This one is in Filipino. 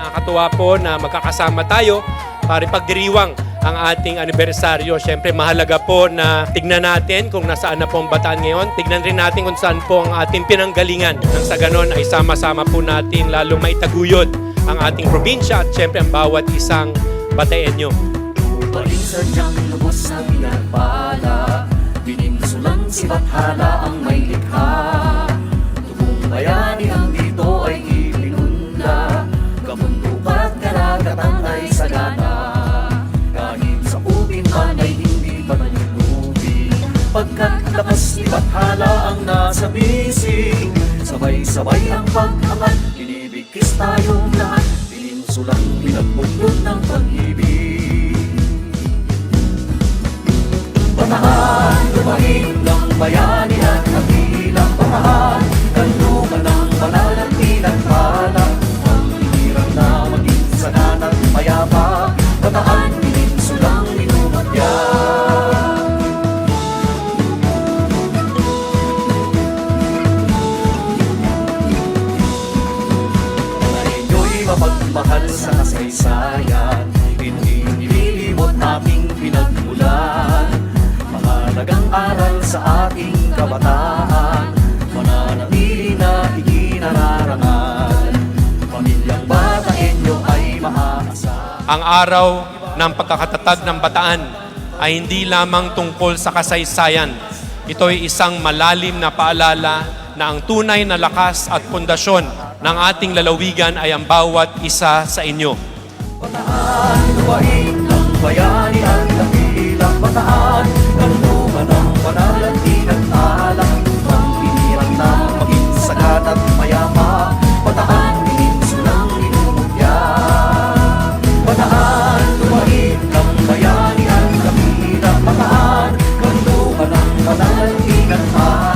Nakakatuwa po na magkakasama tayo para pagdiriwang ang ating anibersaryo. Siyempre, mahalaga po na tignan natin kung nasaan na po ang bataan ngayon. Tignan rin natin kung saan po ang ating pinanggalingan. Nang sa ganon ay sama-sama po natin lalong maitaguyod ang ating probinsya at siyempre ang bawat isang bataenyo. Paling sadyang lubos na pinagpala Bininsulang si Bathala ang may likha Ni Bathala ang nasa bisig. Sabay-sabay ang pag-angat Binibigkis tayong lahat. Bininsulang mapagmahal sa kasaysayan. Hindi nililimot ating pinagmulan. Mahalagang aral sa ating kabataan. Mananatili na iginararangal Pamilyang bata inyo ay maaasa Ang araw ng pagkakatatag ng bataan ay hindi lamang tungkol sa kasaysayan. Ito ay isang malalim na paalala na ang tunay na lakas at pundasyon ng ating lalawigan ay ang bawat isa sa inyo. Bataan, luwain ng bayani ang dakilang bataan, ng luma ng panalang tinagtalang, ang pinirang maging sagat at mayama, bataan, ng minumugya. Bataan, luwain ng bayani ang dakilang bataan, ng luma ng panalang tinagtalang,